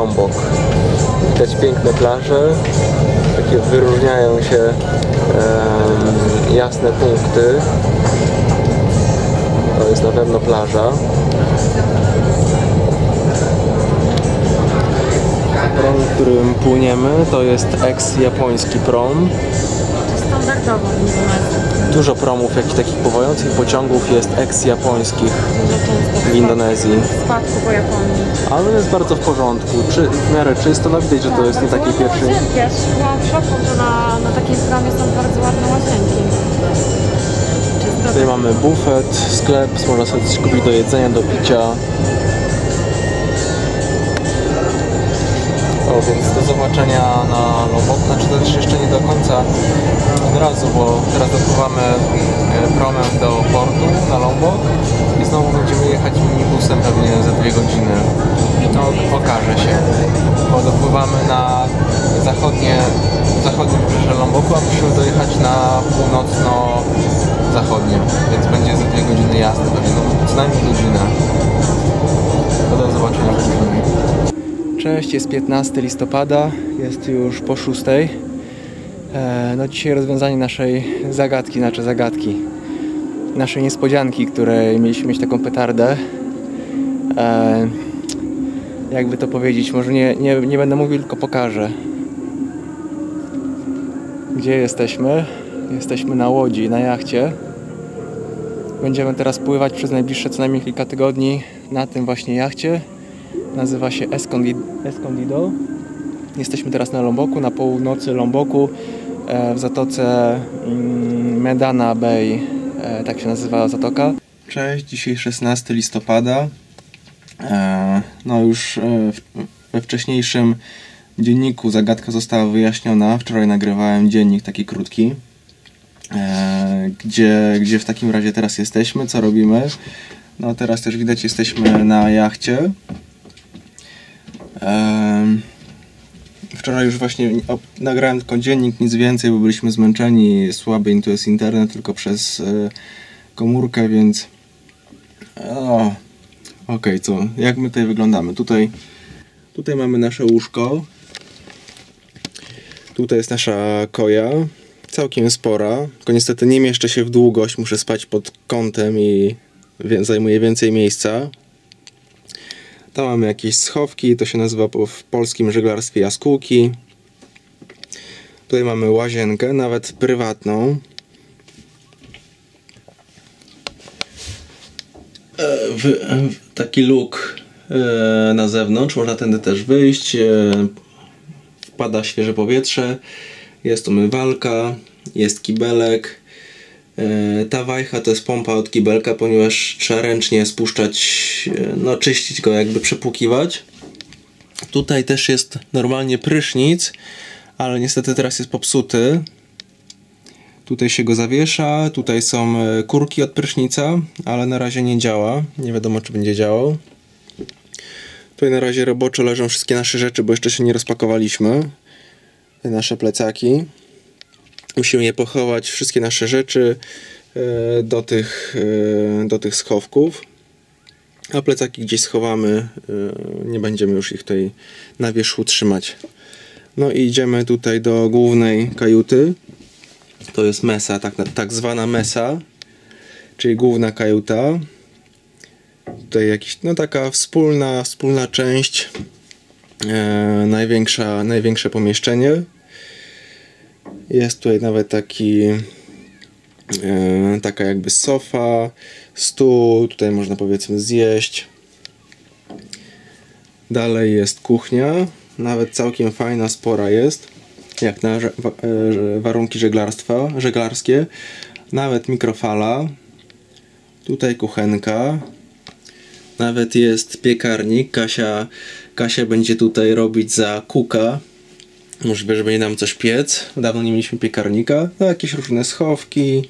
Lombok. Widać piękne plaże, takie wyróżniają się jasne punkty. To jest na pewno plaża. Prom, którym płyniemy, to jest ex-japoński prom. Indonezji. Dużo promów, jakichś takich pływających pociągów jest często w Indonezji. W spadku po Japonii. Ale jest bardzo w porządku, czy, w miarę czysto, no widać, że to jest nie taki pierwszy... Ja byłam w szoku, że na, na takiej bramie są bardzo ładne łazienki. Czysto Tutaj mamy bufet, sklep, można sobie coś kupić do jedzenia, do picia. Więc do zobaczenia na Lombok, znaczy to też jeszcze nie do końca od razu, bo teraz dopływamy e, promem do portu na Lombok i znowu będziemy jechać minibusem pewnie za dwie godziny. No, okaże się, bo dopływamy na zachodnie, zachodnie wybrzeże Lomboku, a musimy dojechać na północno-zachodnie, więc będzie za dwie godziny jazdy, pewnie no, co najmniej godzinę. To do zobaczenia później. Cześć, jest 15 listopada, jest już po 6. E, no dzisiaj rozwiązanie naszej zagadki, znaczy zagadki, naszej niespodzianki, której mieliśmy mieć taką petardę. E, jakby to powiedzieć, może nie, nie, nie będę mówił, tylko pokażę. Gdzie jesteśmy? Jesteśmy na łodzi, na jachcie. Będziemy teraz pływać przez najbliższe co najmniej kilka tygodni na tym właśnie jachcie. Nazywa się Escondi- Escondido. Jesteśmy teraz na Lomboku, na północy Lomboku, e, w zatoce mm, Medana Bay, e, tak się nazywa zatoka. Cześć, dzisiaj 16 listopada. E, No już w- we wcześniejszym dzienniku zagadka została wyjaśniona. Wczoraj nagrywałem dziennik taki krótki. Gdzie, gdzie w takim razie teraz jesteśmy, co robimy? No teraz też widać jesteśmy na jachcie. Wczoraj już właśnie nagrałem tylko dziennik, nic więcej, bo byliśmy zmęczeni, słaby tu jest internet tylko przez e, komórkę, więc okej, co, jak my tutaj wyglądamy? Tutaj, tutaj mamy nasze łóżko, tutaj jest nasza koja, całkiem spora, tylko niestety nie mieszczę się w długość, muszę spać pod kątem i zajmuje więcej miejsca. Tam mamy jakieś schowki, to się nazywa w polskim żeglarstwie jaskółki. Tutaj mamy łazienkę, nawet prywatną. E, taki luk e, na zewnątrz, można tędy też wyjść. E, wpada świeże powietrze, jest umywalka, jest kibelek. E, Ta wajcha to jest pompa od kibelka, ponieważ trzeba ręcznie spuszczać, e, no czyścić go, jakby przepłukiwać. Tutaj też jest normalnie prysznic, ale niestety teraz jest popsuty. Tutaj się go zawiesza, tutaj są e, kurki od prysznica, ale na razie nie działa. Nie wiadomo, czy będzie działał. Tutaj na razie roboczo leżą wszystkie nasze rzeczy, bo jeszcze się nie rozpakowaliśmy. Nasze plecaki. Musimy je pochować, wszystkie nasze rzeczy e, do tych, e, do tych schowków. A plecaki gdzieś schowamy, e, nie będziemy już ich tutaj na wierzchu trzymać. No i idziemy tutaj do głównej kajuty. To jest mesa, tak, tak zwana mesa, czyli główna kajuta. Tutaj jakiś, no taka wspólna, wspólna część, e, największa, największe pomieszczenie. Jest tutaj nawet taki e, taka jakby sofa, stół, tutaj można powiedzmy zjeść. Dalej jest kuchnia, nawet całkiem fajna, spora jest, jak na e, warunki żeglarstwa, żeglarskie. Nawet mikrofala, tutaj kuchenka, nawet jest piekarnik. Kasia, Kasia będzie tutaj robić za kuka. Możliwe, że będzie nam coś piec. Dawno nie mieliśmy piekarnika. No, jakieś różne schowki,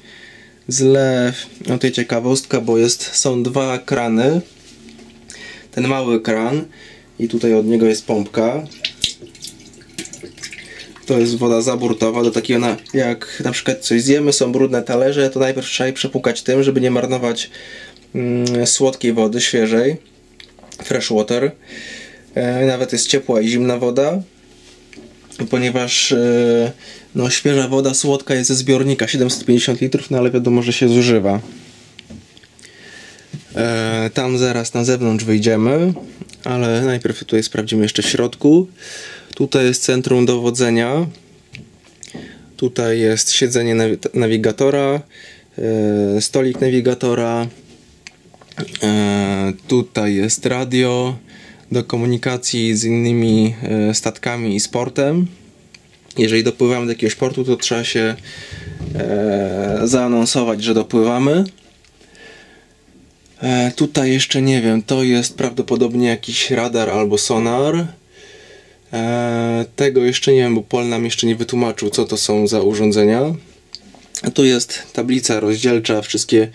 zlew. No tutaj ciekawostka, bo jest, są dwa krany. ten mały kran i tutaj od niego jest pompka. To jest woda zaburtowa, do takiego na, jak na przykład coś zjemy, są brudne talerze, to najpierw trzeba je przepukać tym, żeby nie marnować mm, słodkiej wody, świeżej. Fresh water. E, nawet jest ciepła i zimna woda, ponieważ e, no, świeża woda słodka jest ze zbiornika 750 litrów, no ale wiadomo, że się zużywa. E, tam zaraz na zewnątrz wyjdziemy, ale najpierw tutaj sprawdzimy jeszcze w środku. Tutaj jest centrum dowodzenia. Tutaj jest siedzenie nawi- nawigatora, e, stolik nawigatora. Tutaj jest radio do komunikacji z innymi e, statkami i sportem. Jeżeli dopływamy do jakiegoś portu, to trzeba się e, zaanonsować, że dopływamy. E, tutaj jeszcze nie wiem, to jest prawdopodobnie jakiś radar albo sonar. E, tego jeszcze nie wiem, bo Pol nam jeszcze nie wytłumaczył, co to są za urządzenia. A tu jest tablica rozdzielcza, wszystkie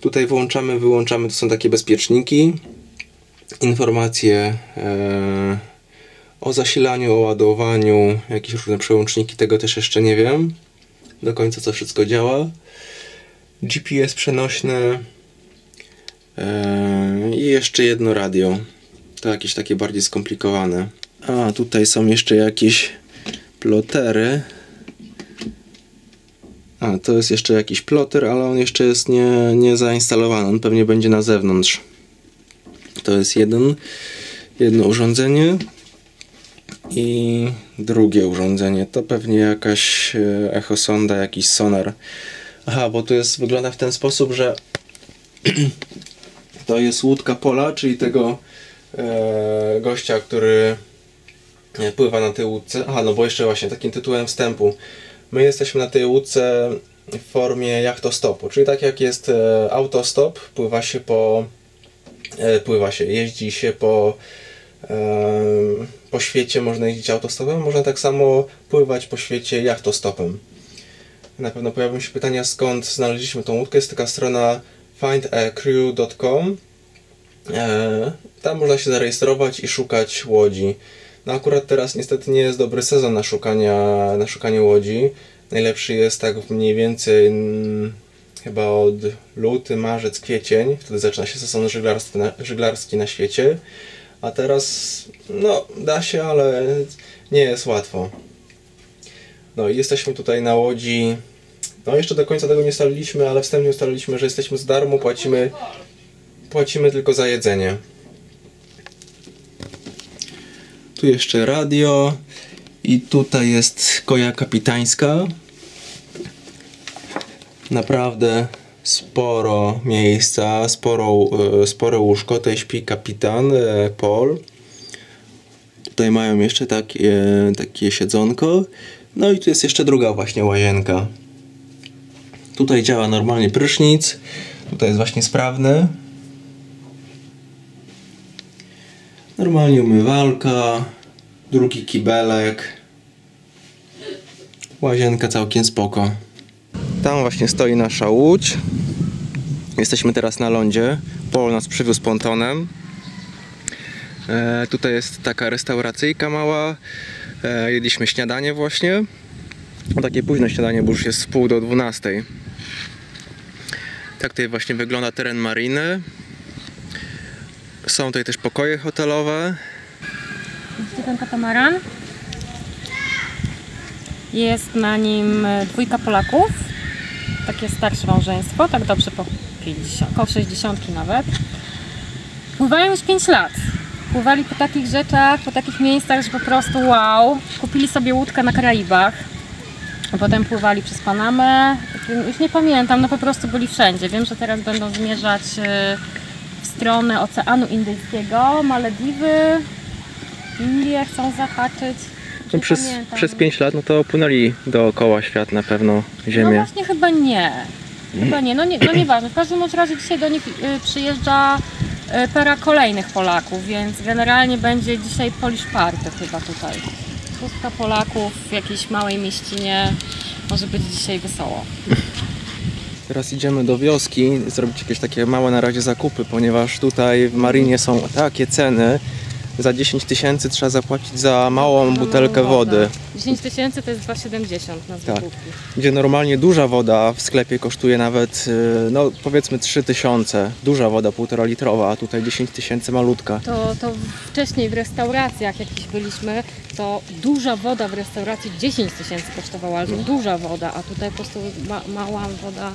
tutaj włączamy, wyłączamy, to są takie bezpieczniki. Informacje e, o zasilaniu, o ładowaniu, jakieś różne przełączniki, tego też jeszcze nie wiem do końca, co wszystko działa. GPS przenośne, Eee, I jeszcze jedno radio. To jakieś takie bardziej skomplikowane. A tutaj są jeszcze jakieś plotery. A to jest jeszcze jakiś ploter, ale on jeszcze jest nie, nie zainstalowany. On pewnie będzie na zewnątrz. To jest jeden, jedno urządzenie. I drugie urządzenie. To pewnie jakaś e, echosonda, jakiś sonar. Aha, bo to jest, wygląda w ten sposób, że to jest łódka Pola, czyli tego e, gościa, który e, pływa na tej łódce. Aha, no bo jeszcze właśnie takim tytułem wstępu. My jesteśmy na tej łódce w formie jachtostopu, czyli tak jak jest e, autostop, pływa się po pływa się, jeździ się po e, po świecie, można jeździć autostopem, można tak samo pływać po świecie jachtostopem. Na pewno pojawią się pytania, skąd znaleźliśmy tą łódkę. Jest taka strona findacrew.com e, Tam można się zarejestrować i szukać łodzi. No akurat teraz niestety nie jest dobry sezon na, szukania, na szukanie łodzi. Najlepszy jest tak mniej więcej chyba od luty, marzec, kwiecień. Wtedy zaczyna się sezon żeglarski na, żeglarski na świecie. A teraz no da się, ale nie jest łatwo. No i jesteśmy tutaj na łodzi no jeszcze do końca tego nie ustaliliśmy, ale wstępnie ustaliliśmy, że jesteśmy z darmo, płacimy, płacimy tylko za jedzenie. Tu jeszcze radio i tutaj jest koja kapitańska. Naprawdę sporo miejsca, sporo, e, spore łóżko. Tutaj śpi kapitan e, Paul. Tutaj mają jeszcze takie, takie siedzonko. No i tu jest jeszcze druga właśnie łazienka. Tutaj działa normalnie prysznic. Tutaj jest właśnie sprawny. Normalnie umywalka. Drugi kibelek. Łazienka całkiem spoko. Tam właśnie stoi nasza łódź. Jesteśmy teraz na lądzie. Paul nas przywiózł pontonem. E, tutaj jest taka restauracyjka mała. E, jedliśmy śniadanie właśnie. Takie późne śniadanie, bo już jest pół do 12. Tak tutaj właśnie wygląda teren mariny. Są tutaj też pokoje hotelowe. Widzicie ten katamaran? Jest na nim dwójka Polaków. Takie starsze małżeństwo, tak dobrze po 50, około 60 nawet. Pływają już 5 lat. Pływali po takich rzeczach, po takich miejscach, że po prostu wow. Kupili sobie łódkę na Karaibach. Potem pływali przez Panamę. Już nie pamiętam, no po prostu byli wszędzie. Wiem, że teraz będą zmierzać e, w stronę Oceanu Indyjskiego, Malediwy, Indie chcą zahaczyć. Już nie pamiętam. 5 lat no to opłynęli dookoła świat na pewno No właśnie chyba nie. Chyba nie. No, nie, no nieważne. W każdym razie dzisiaj do nich y, przyjeżdża y, para kolejnych Polaków, więc generalnie będzie dzisiaj Polish Party chyba tutaj. Szóstka Polaków w jakiejś małej mieścinie. Może być dzisiaj wesoło. Teraz idziemy do wioski zrobić jakieś takie małe na razie zakupy, ponieważ tutaj w Marinie są takie ceny. Za 10 tysięcy trzeba zapłacić za małą butelkę wody, 10 tysięcy to jest 2,70 na złotówki. gdzie normalnie duża woda w sklepie kosztuje nawet, y, no powiedzmy 3 tysiące. Duża woda, półtora litrowa, a tutaj 10 tysięcy malutka. To, to wcześniej w restauracjach jakieś byliśmy, to duża woda w restauracji 10 tysięcy kosztowała, ale to duża woda, a tutaj po prostu ma, mała woda